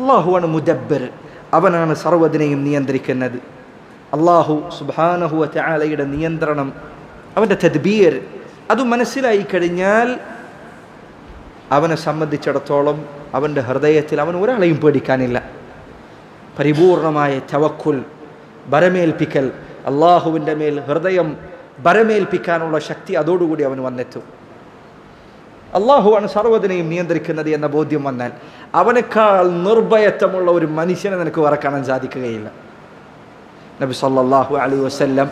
അള്ളാഹുവാണ് മുദബ്ബർ. അവനാണ് സർവതിനെയും നിയന്ത്രിക്കുന്നത്. അള്ളാഹു സുബാനഹുവ ചാലയുടെ നിയന്ത്രണം അവന്റെ തദ്ബീർ അത് മനസ്സിലായി കഴിഞ്ഞാൽ അവനെ സംബന്ധിച്ചിടത്തോളം അവന്റെ ഹൃദയത്തിൽ അവൻ ഒരാളെയും പേടിക്കാനില്ല. പരിപൂർണമായ ചവക്കുൽ ബരമേൽപ്പിക്കൽ അള്ളാഹുവിന്റെ മേൽ ഹൃദയം ബരമേൽപ്പിക്കാനുള്ള ശക്തി അതോടുകൂടി അവൻ വന്നെത്തും. അള്ളാഹുവാണ് സർവ്വതിനെയും നിയന്ത്രിക്കുന്നത് എന്ന ബോധ്യം വന്നാൽ അവനേക്കാൾ നിർഭയത്വമുള്ള ഒരു മനുഷ്യനെ നിനക്ക് വേറെ കാണാൻ സാധിക്കുകയില്ല നബി സല്ലല്ലാഹു അലൈഹി വസല്ലം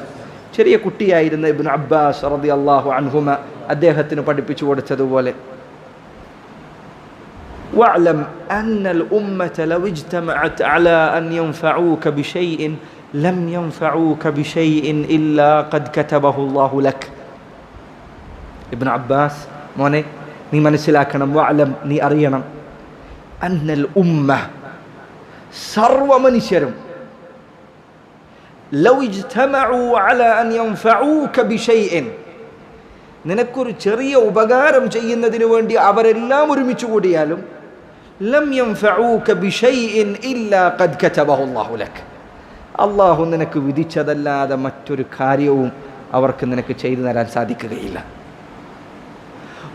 ചെറിയ കുട്ടിയായിരുന്ന ഇബ്നു അബ്ബാസ് റതി അള്ളാഹു അൻഹുമ അദ്ദേഹത്തിന് പഠിപ്പിച്ചു കൊടുത്തതുപോലെ واعلم أن الأمة لو اجتمعت على أن ينفعوك بشيء لم ينفعوك بشيء إلا قد كتبه الله لك ابن عباس മോനെ നീ മനസ്സിലാക്കണം വാലം നീ അറിയണം. അന്നൽ ഉമ്മ സർവ മനുഷ്യരും നിനക്കൊരു ചെറിയ ഉപകാരം ചെയ്യുന്നതിന് വേണ്ടി അവരെല്ലാം ഒരുമിച്ച് കൂടിയാലും അള്ളാഹു നിനക്ക് വിധിച്ചതല്ലാതെ മറ്റൊരു കാര്യവും അവർക്ക് നിനക്ക് ചെയ്തു തരാൻ സാധിക്കുകയില്ല.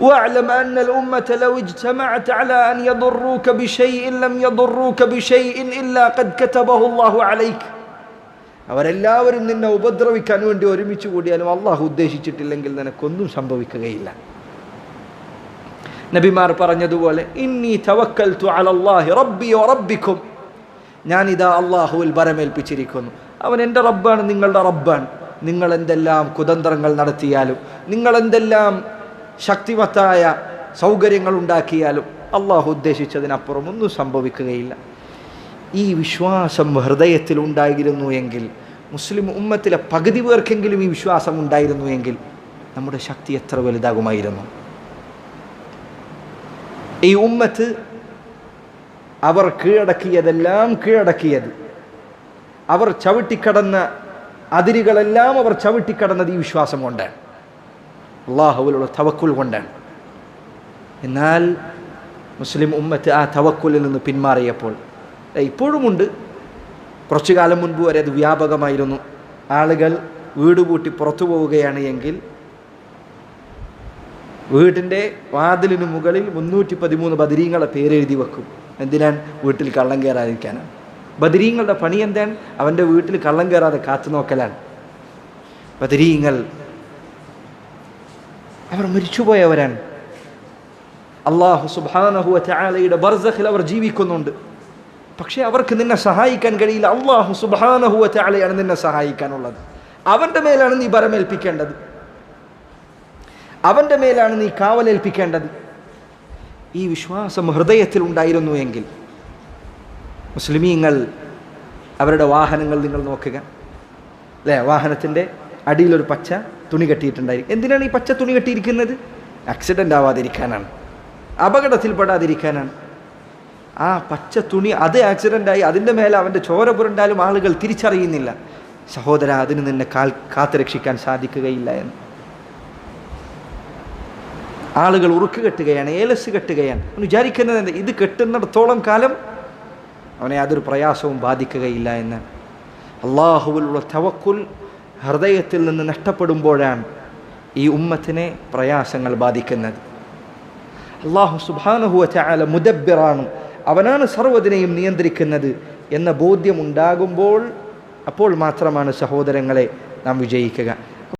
واعلم أن الأمة لو اجتمعت على أن يضروك بشيء لم يضروك بشيء إلا قد كتبه الله عليك അവരെല്ലാവരും നിന്നെ ഉപദ്രവിക്കാൻ വേണ്ടി ഒരുമിച്ച് കൂടിയാലും അള്ളാഹു ഉദ്ദേശിച്ചിട്ടില്ലെങ്കിൽ നിനക്കൊന്നും സംഭവിക്കുകയില്ല നബിമാർ പറഞ്ഞതുപോലെ ഇന്നി തവക്കൽതു അലല്ലാഹി റബ്ബി റബ്ബിക്കും ഞാനിതാ അള്ളാഹുവിൽ ബരമേൽപ്പിച്ചിരിക്കുന്നു അവൻ എൻ്റെ റബ്ബാണ് നിങ്ങളുടെ റബ്ബാണ് നിങ്ങൾ എന്തെല്ലാം കുതന്ത്രങ്ങൾ നടത്തിയാലും നിങ്ങൾ എന്തെല്ലാം ശക്തിമത്തായ സൗകര്യങ്ങൾ ഉണ്ടാക്കിയാലും അള്ളാഹു ഉദ്ദേശിച്ചതിനപ്പുറം ഒന്നും സംഭവിക്കുകയില്ല. ഈ വിശ്വാസം ഹൃദയത്തിൽ ഉണ്ടായിരുന്നു എങ്കിൽ മുസ്ലിം ഉമ്മത്തിലെ പകുതി പേർക്കെങ്കിലും ഈ വിശ്വാസം ഉണ്ടായിരുന്നു എങ്കിൽ നമ്മുടെ ശക്തി എത്ര വലുതാകുമായിരുന്നു? ഈ ഉമ്മത്ത് അവർ കീഴടക്കിയതെല്ലാം കീഴടക്കിയത്. അവർ ചവിട്ടിക്കടന്ന അതിരുകളെല്ലാം അവർ ചവിട്ടിക്കടന്നത് ഈ വിശ്വാസം കൊണ്ടാണ്. അള്ളാഹുവിലുള്ള തവക്കുൽ കൊണ്ടാണ്. എന്നാൽ മുസ്ലിം ഉമ്മത്ത് ആ തവക്കുലിൽ നിന്ന് പിന്മാറിയപ്പോൾ ഇപ്പോഴുമുണ്ട് കുറച്ചു കാലം മുൻപ് വരെ അത് വ്യാപകമായിരുന്നു. ആളുകൾ വീട് പൂട്ടി പുറത്തു പോവുകയാണ് എങ്കിൽ വീട്ടിന്റെ വാതിലിന് മുകളിൽ മുന്നൂറ്റി പതിമൂന്ന് ബദരീങ്ങളെ പേരെഴുതി വെക്കും. എന്തിനാൻ? വീട്ടിൽ കള്ളം കയറാതിരിക്കാനാണ് ബദരീങ്ങളുടെ പണി എന്താണ്? അവന്റെ വീട്ടിൽ കള്ളം കയറാതെ കാത്തു നോക്കലാണ്. ബദരീങ്ങൾ അവർ മരിച്ചുപോയവരാണ്. അള്ളാഹു സുബാനഹുവ ചാലയുടെ ബർസഖിൽ അവർ ജീവിക്കുന്നുണ്ട്. പക്ഷേ അവർക്ക് നിന്നെ സഹായിക്കാൻ കഴിയില്ല. അള്ളാഹു സുബാനഹുവ ചാലയാണ് നിന്നെ സഹായിക്കാനുള്ളത്. അവന്റെ മേലാണ് നീ ബരമേൽപ്പിക്കേണ്ടത് അവന്റെ മേലാണ് നീ കാവലേൽപ്പിക്കേണ്ടത്. ഈ വിശ്വാസം ഹൃദയത്തിൽ ഉണ്ടായിരുന്നു എങ്കിൽ മുസ്ലിമീങ്ങൾ അവരുടെ വാഹനങ്ങൾ നിങ്ങൾ നോക്കുക. അല്ലേ? വാഹനത്തിന്റെ അടിയിലൊരു പച്ച തുണി കെട്ടിയിട്ടുണ്ടായി എന്തിനാണ് ഈ പച്ച തുണി കെട്ടിയിരിക്കുന്നത്? ആക്സിഡന്റ് ആവാതിരിക്കാനാണ്. അപകടത്തിൽപ്പെടാതിരിക്കാനാണ്. ആ പച്ച തുണി അത് ആക്സിഡന്റായി അതിന്റെ മേലെ അവന്റെ ചോര പുരണ്ടാലും ആളുകൾ തിരിച്ചറിയുന്നില്ല. സഹോദര അതിന് നിന്നെ കാൽ കാത്തു രക്ഷിക്കാൻ സാധിക്കുകയില്ല എന്ന്. ആളുകൾ ഉറുക്ക് കെട്ടുകയാണ് ഏലസ് കെട്ടുകയാണ്. അവൻ വിചാരിക്കുന്നത് എന്താ? ഇത് കെട്ടുന്നിടത്തോളം കാലം അവനെ യാതൊരു പ്രയാസവും ബാധിക്കുകയില്ല എന്ന്. അള്ളാഹുവിലുള്ള തവക്കുൽ ഹൃദയത്തിൽ നിന്ന് നഷ്ടപ്പെടുമ്പോഴാണ് ഈ ഉമ്മത്തിനെ പ്രയാസങ്ങൾ ബാധിക്കുന്നത്. അള്ളാഹു സുബാനഹുവ ചാല മുദബ്ബിറാണ്. അവനാണ് സർവതിനെയും നിയന്ത്രിക്കുന്നത് എന്ന ബോധ്യമുണ്ടാകുമ്പോൾ അപ്പോൾ മാത്രമാണ് സഹോദരങ്ങളെ നാം വിജയിക്കുക.